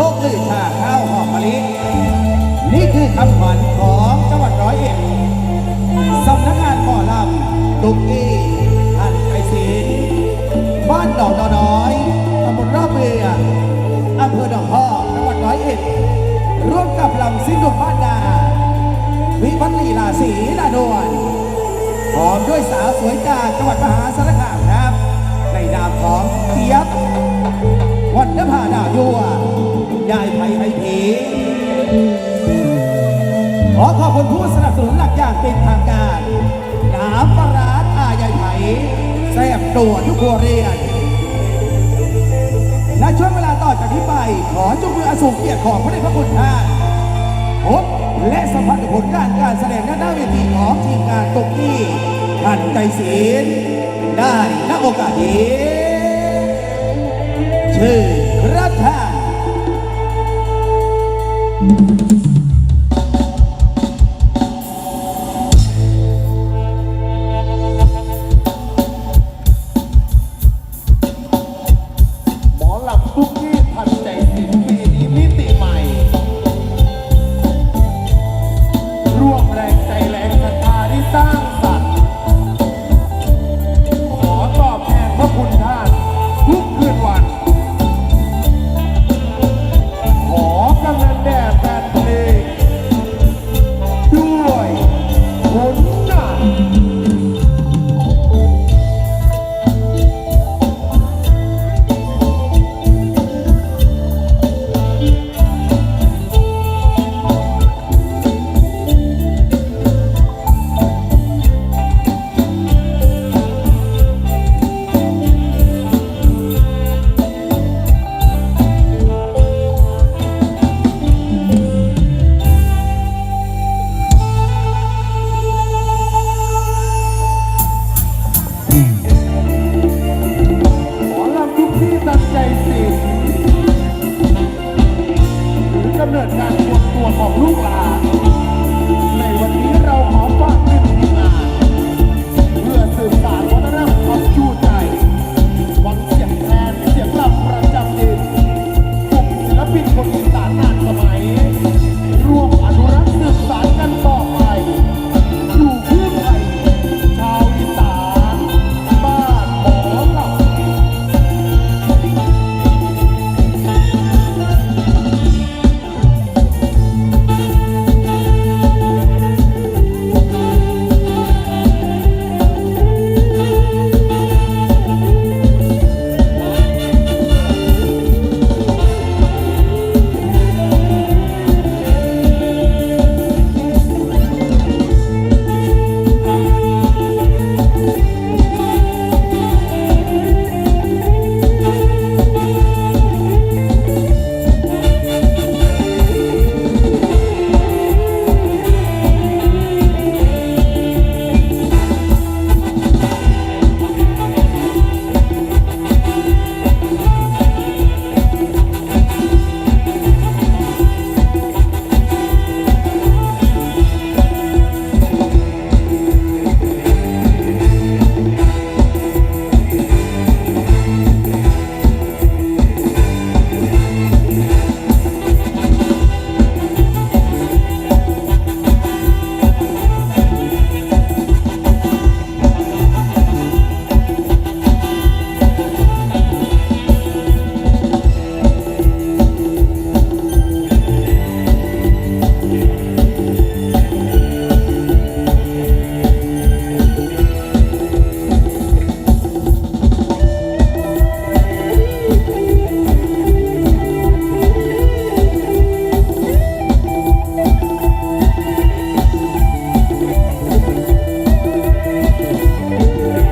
โลกลือชาข้าวหอมมะลิ นี่คือคำขวัญของจังหวัดร้อยเอ็ดสำนักงานหมอลำตุกกี้อันไอศีลบ้านดอกดอน้อยตำบลรอบเรืออำเภอดอกพ่อจังหวัดร้อยเอ็ด ร่วมกับลำซิ่งดุบ้านนาวิพัฒน์ลีลาศีลาดวนพร้อมด้วยสาวสวยจากจังหวัดมหาสารคามครับ ในนามของเทียบ ตัวทุกครัวเรียนและช่วงเวลาต่อจากนี้ไป ขอจงมืออสูรเกียรติของพระเดชพระคุณท่านพบและสัมผัสผลการการแสดงหน้าหน้าเวทีของทีมงานตกที่ทันใจศีลได้ณโอกาสนี้ชื่อพระธา I've Música